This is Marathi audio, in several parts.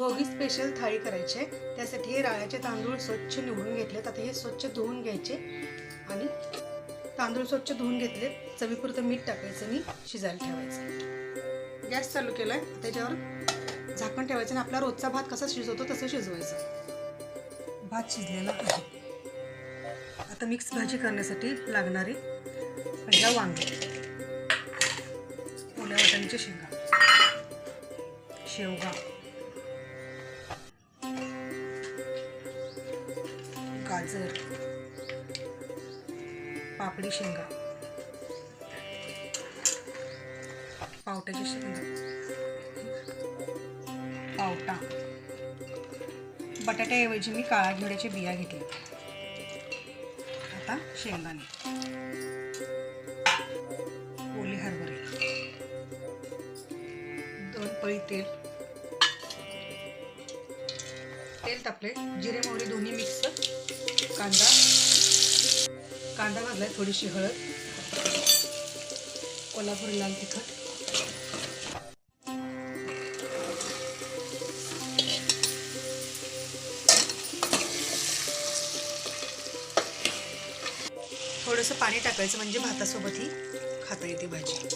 भोगी स्पेशल थाळी करायची. आहे त्यासाठी हे राळ्याचे तांदूळ स्वच्छ निवडून घेतलेत. आता हे स्वच्छ धुवून घ्यायचे आणि तांदूळ स्वच्छ धुवून घेतले. चवीपुरतं मीठ टाकायचं आणि शिजायला ठेवायचं. गॅस चालू केला आहे त्याच्यावर झाकण ठेवायचं आणि आपला रोजचा भात कसा शिजवतो तसं शिजवायचं. भात शिजलेला आहे. आता मिक्स भाजी करण्यासाठी लागणारी पहिला वांगे. ओल्या वाटाण्याच्या शेंगा. शेवगा. गाजर पापडी शेंगा पावट्याच्या शेंगा पावटा. बटाट्याऐवजी मी काळा घेवड्याच्या बिया घेतल्या आता शेंगाने. ओली हरभरे. दोन पळी तेल. तेल तापले जिरे मोहरी दोन्ही मिक्स कांदा. कांदा भाजलाय थोडीशी हळद. कोल्हापुरी लाल तिखट. थोडंसं पाणी टाकायचं म्हणजे भातासोबत ही खाता येते भाजी.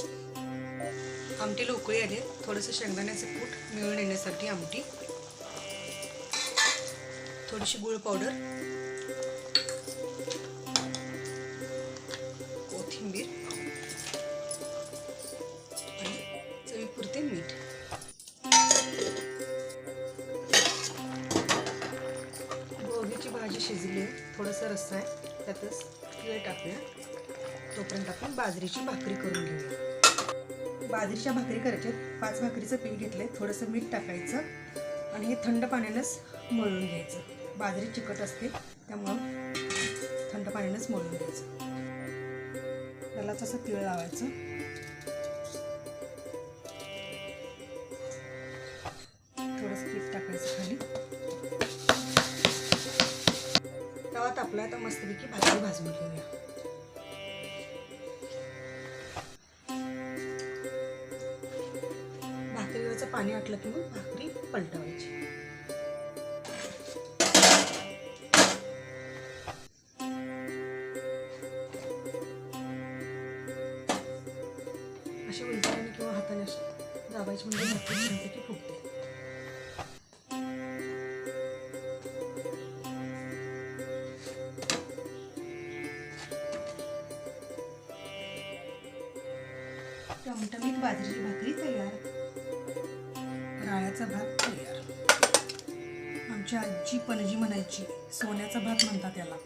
आमटी लोकळी आली थोडंसं शेंगदाण्याचं कूट मिळून येण्यासाठी आमटी. थोडीशी गुळ पावडर कोथिंबीर आणि चवीपुरते मीठ. गोबीची भाजी शिजली आहे थोडंसं रस्सा आहे त्यातच तिळ टाकूया. तोपर्यंत आपण बाजरीची भाकरी करून घेऊया. बाजरीच्या भाकरी करायच्या पाच भाकरीचं पीठ घेतलंय थोडंसं मीठ टाकायचं आणि हे थंड पाण्यानंच मळून घ्यायचं. बाजरी चिकट असते त्यामुळं थंड पाण्यानेच मळून द्यायचं त्याला तसं तिळ लावायचं. थोडंसं पीठ टाकायचं खाली. तवा तापला आता मस्तपैकी भाकरी भाजून घेऊया. भाकरीवरचं पाणी आटलं की मग भाकरी पलटवायची. अशी उलट्याने किंवा हाताने अशी दाबायची म्हणजे भाकरी छानपैकी फुगते. टमटमीत बाजरीची भाकरी तयार. राळ्याचा भात तयार. आमची आजी पणजी म्हणायची सोन्याचा भात म्हणतात त्याला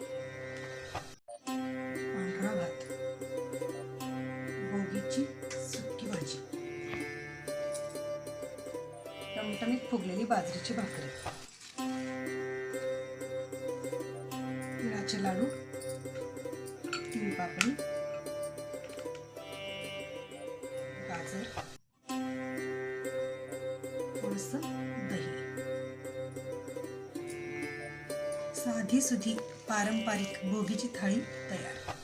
टमटमीत फुगलेली बाजरीची भाकरी. तिळाचे लाडू. तिळ पापडी. गाजर. थोडस दही. साधी सुधी पारंपरिक भोगीची थाळी तयार.